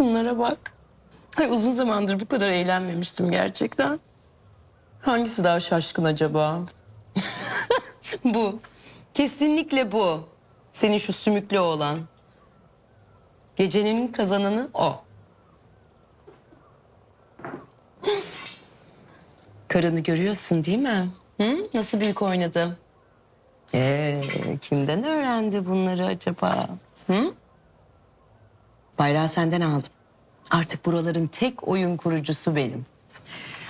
Şunlara bak. Ay uzun zamandır bu kadar eğlenmemiştim gerçekten. Hangisi daha şaşkın acaba? bu. Kesinlikle bu. Senin şu sümüklü olan. Gecenin kazananı o. Karını görüyorsun değil mi? Hı? Nasıl büyük oynadı? Ee, kimden öğrendi bunları acaba? Hı? Bayrağı senden aldım. Artık buraların tek oyun kurucusu benim.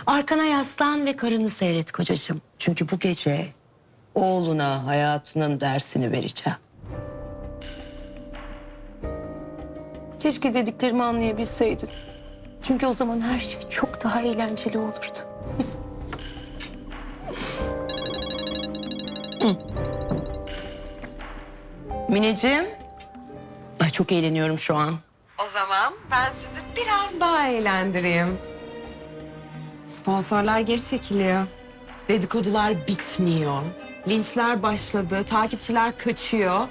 Arkana yaslan ve karını seyret kocacığım. Çünkü bu gece oğluna hayatının dersini vereceğim. Keşke dediklerimi anlayabilseydin. Çünkü o zaman her şey çok daha eğlenceli olurdu. Mineciğim. Ay çok eğleniyorum şu an. Zaman ben sizi biraz daha eğlendireyim. Sponsorlar geri çekiliyor. Dedikodular bitmiyor. Linçler başladı, takipçiler kaçıyor.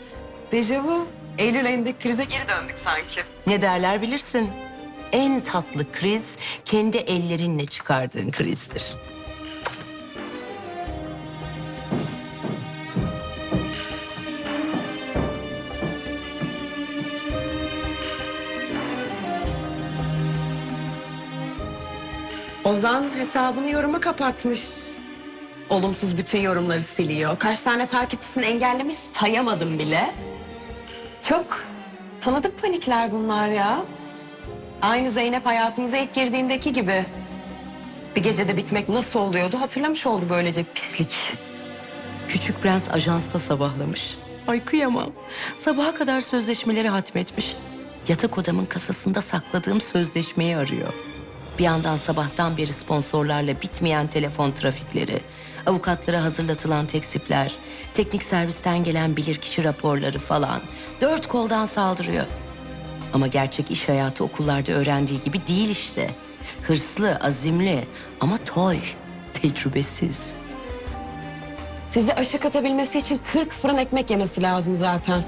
Dejavu, Eylül ayındaki krize geri döndük sanki. Ne derler bilirsin. En tatlı kriz kendi ellerinle çıkardığın krizdir. Ozan hesabını yoruma kapatmış. Olumsuz bütün yorumları siliyor. Kaç tane takipçisini engellemiş sayamadım bile. Çok tanıdık panikler bunlar ya. Aynı Zeynep hayatımıza ilk girdiğindeki gibi. Bir gecede bitmek nasıl oluyordu hatırlamış oldu böylece pislik. Küçük prens ajansta sabahlamış. Ay kıyamam. Sabaha kadar sözleşmeleri hatmetmiş. Yatak odamın kasasında sakladığım sözleşmeyi arıyor. Bir yandan sabahtan beri sponsorlarla bitmeyen telefon trafikleri, avukatlara hazırlatılan teksipler, teknik servisten gelen bilirkişi raporları falan. Dört koldan saldırıyor. Ama gerçek iş hayatı okullarda öğrendiği gibi değil işte. Hırslı, azimli ama toy, tecrübesiz. Sizi aşık atabilmesi için 40 fırın ekmek yemesi lazım zaten.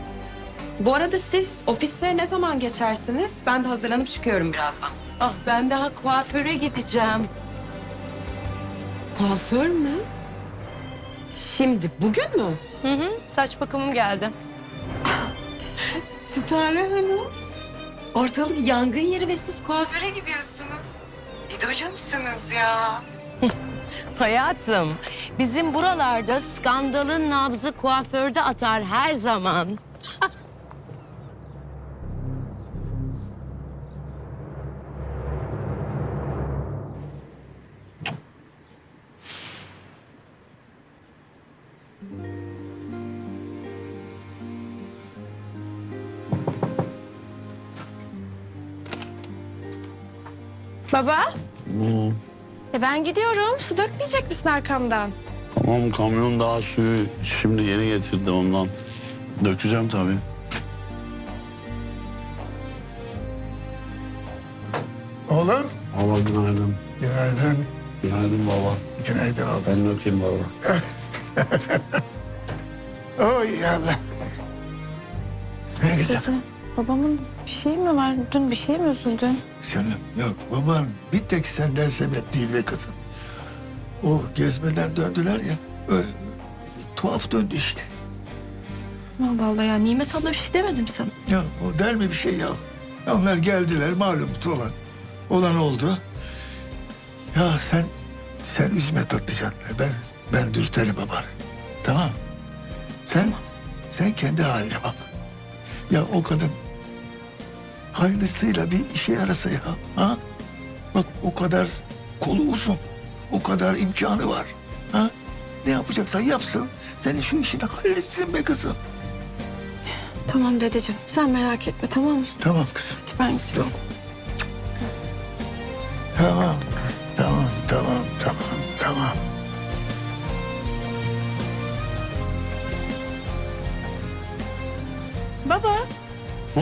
Bu arada siz ofise ne zaman geçersiniz? Ben de hazırlanıp çıkıyorum birazdan. Ah ben daha kuaföre gideceğim. Kuaför mü? Şimdi bugün mü? Hı hı, saç bakımım geldi. Sitare Hanım. Ortalık yangın yeri ve siz kuaföre gidiyorsunuz. İdolümsünüz ya. Hayatım, bizim buralarda skandalın nabzı kuaförde atar her zaman. Baba. E ben gidiyorum. Su dökmeyecek misin arkamdan? Tamam kamyon daha suyu şimdi yeni getirdi ondan. Dökeceğim tabii. Oğlum. Baba günaydın. Günaydın. Günaydın baba. Günaydın oğlum. Ben dökeyim baba. Oy Allah. Ne güzel. Dede, babamın bir şey mi var? Dün bir şey mi üzüldün? Canım yok baban bir tek senden sebep değil be kızım. O gezmeden döndüler ya. Öyle, tuhaf döndü işte. Allah Allah ya Nimet abla bir şey demedim sana. Ya o der mi bir şey ya? Onlar geldiler malum olan. Olan oldu. Ya sen sen üzme tatlıcan. Ben ben dürterim babanı. Tamam. Sen sen kendi haline bak. Ya o kadın hayırlısıyla bir işe yarasa ya. Ha? Bak o kadar kolu uzun. O kadar imkanı var. Ha? Ne yapacaksan yapsın. Senin şu işini halletsin be kızım. Tamam dedeciğim sen merak etme tamam mı? Tamam kızım. Hadi ben gidiyorum. Tamam, Hı?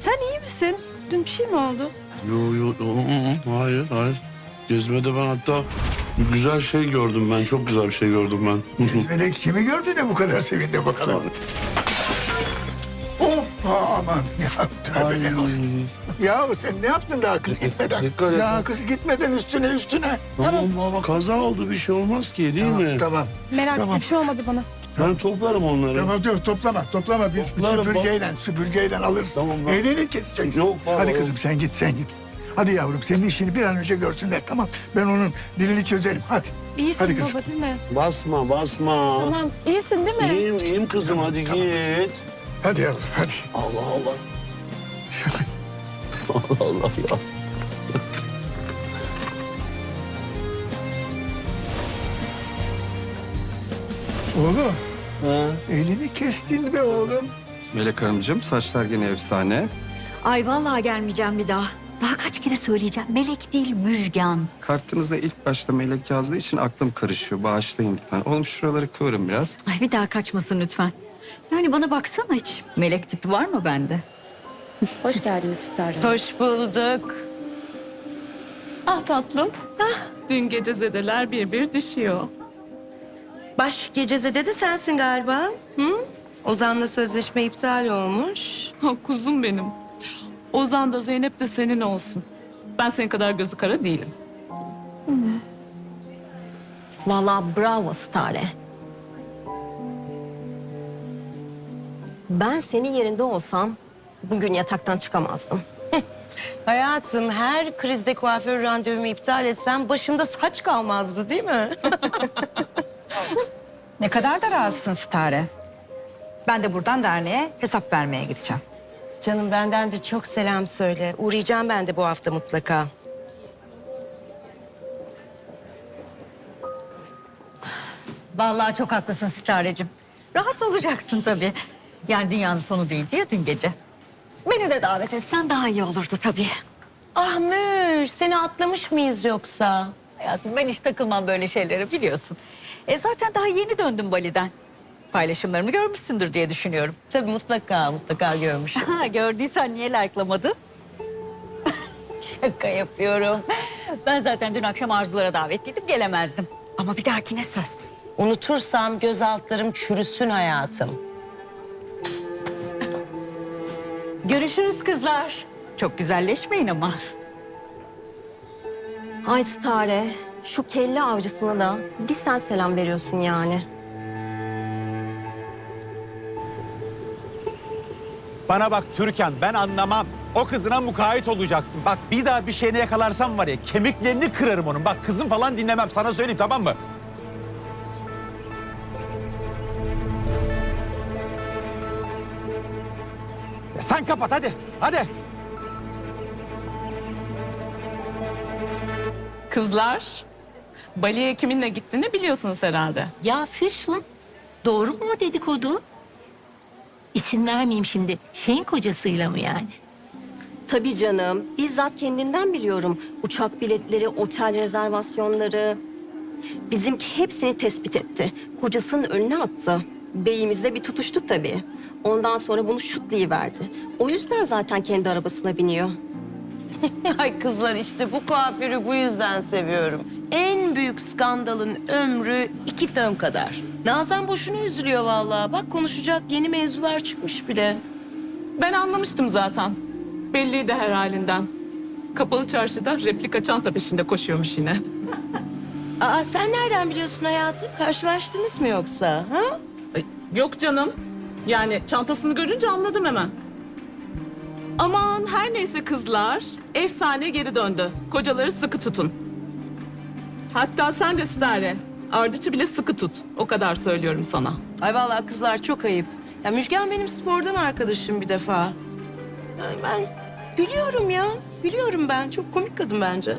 sen iyi misin? Dün bir şey mi oldu? Yo yo yo, hayır hayır. Gezmede ben hatta bir güzel şey gördüm ben. Çok güzel bir şey gördüm ben. Siz melek kimi gördü de bu kadar sevindi bakalım. Oh! Aa, aman ya tövbeler olsun. Ya sen ne yaptın daha kız gitmeden? Dikkat et. Ya kız gitmeden üstüne üstüne. Tamam baba kaza oldu bir şey olmaz ki değil Tamam, mi? tamam. Merak Tamam. etme bir şey olmadı bana. Ben toplarım onları. Tamam dur toplama toplama biz Toplarım, süpürgeyle süpürgeyle alırız. Tamam, bak. Elini keseceksin. Yok, baba, Hadi yok. kızım sen git sen git. Hadi yavrum senin işini bir an önce görsünler tamam. Ben onun dilini çözerim hadi. İyisin Hadi kızım. baba değil mi? Basma basma. Tamam iyisin değil mi? İyiyim iyiyim kızım hadi git. Hadi yavrum hadi. Allah Allah. Allah Allah ya. Oğlum Ha? elini kestin be oğlum. Melek Hanımcığım saçlar gene efsane. Ay vallahi gelmeyeceğim bir daha. Daha kaç kere söyleyeceğim. Melek değil Müjgan. Kartınızda ilk başta Melek yazdığı için aklım karışıyor. Bağışlayın lütfen. Oğlum şuraları kıvırın biraz. Ay bir daha kaçmasın lütfen. Yani bana baksana hiç. Melek tipi var mı bende? Hoş geldiniz Star. Hoş bulduk. Ah tatlım. Ah, dün gece zedeler bir bir düşüyor. Baş gecezede de sensin galiba. Hı? Ozan'la sözleşme iptal olmuş. Kuzum benim. Ozan da Zeynep de senin olsun. Ben senin kadar gözü kara değilim. Vallahi bravo Stare. Ben senin yerinde olsam bugün yataktan çıkamazdım. Hayatım her krizde kuaför randevumu iptal etsem başımda saç kalmazdı değil mi? Ne kadar da razısın Stare. Ben de buradan derneğe hesap vermeye gideceğim. Canım benden de çok selam söyle. Uğrayacağım ben de bu hafta mutlaka. Vallahi çok haklısın Stare'cim. Rahat olacaksın tabii. Yani dünyanın sonu değildi ya dün gece. Beni de davet etsen daha iyi olurdu tabii. Ah Müş, seni atlamış mıyız yoksa? Hayatım ben hiç takılmam böyle şeylere biliyorsun. E zaten daha yeni döndüm Bali'den. Paylaşımlarımı görmüşsündür diye düşünüyorum. Tabii mutlaka, mutlaka görmüşüm. Ha, gördüysen niye like'lamadın? Şaka yapıyorum. Ben zaten dün akşam arzulara davetliydim gelemezdim. Ama bir dahakine söz. Unutursam göz altlarım çürüsün hayatım. Görüşürüz kızlar. Çok güzelleşmeyin ama. Ay Stare, şu kelle avcısına da bir sen selam veriyorsun yani. Bana bak Türkan ben anlamam. O kızına mukayyet olacaksın. Bak bir daha bir şeyine yakalarsam var ya kemiklerini kırarım onun. Bak kızım falan dinlemem sana söyleyeyim tamam mı? Ya sen kapat hadi. Hadi. Kızlar, Bali'ye kiminle gittiğini biliyorsunuz herhalde. Ya Füsun, doğru mu o dedikodu? İsim vermeyeyim şimdi. Şeyin kocasıyla mı yani? Tabii canım, bizzat kendinden biliyorum. Uçak biletleri, otel rezervasyonları. Bizimki hepsini tespit etti. Kocasının önüne attı. Beyimizle bir tutuştuk tabii. Ondan sonra bunu şutlayıverdi. O yüzden zaten kendi arabasına biniyor. Ay kızlar işte bu kuaförü bu yüzden seviyorum. En büyük skandalın ömrü iki fön kadar. Nazan boşuna üzülüyor vallahi. Bak konuşacak yeni mevzular çıkmış bile. Ben anlamıştım zaten. Belliydi her halinden. Kapalı çarşıda replika çanta peşinde koşuyormuş yine. Aa sen nereden biliyorsun hayatım? Karşılaştınız mı yoksa? Ha? Ay, Yok canım. Yani çantasını görünce anladım hemen. Aman her neyse kızlar. Efsane geri döndü. Kocaları sıkı tutun. Hatta sen de Stare. Ardıç'ı bile sıkı tut. O kadar söylüyorum sana. Ay vallahi kızlar çok ayıp. Ya Müjgan benim spordan arkadaşım bir defa. Yani ben gülüyorum ya. Gülüyorum ben. Çok komik kadın bence.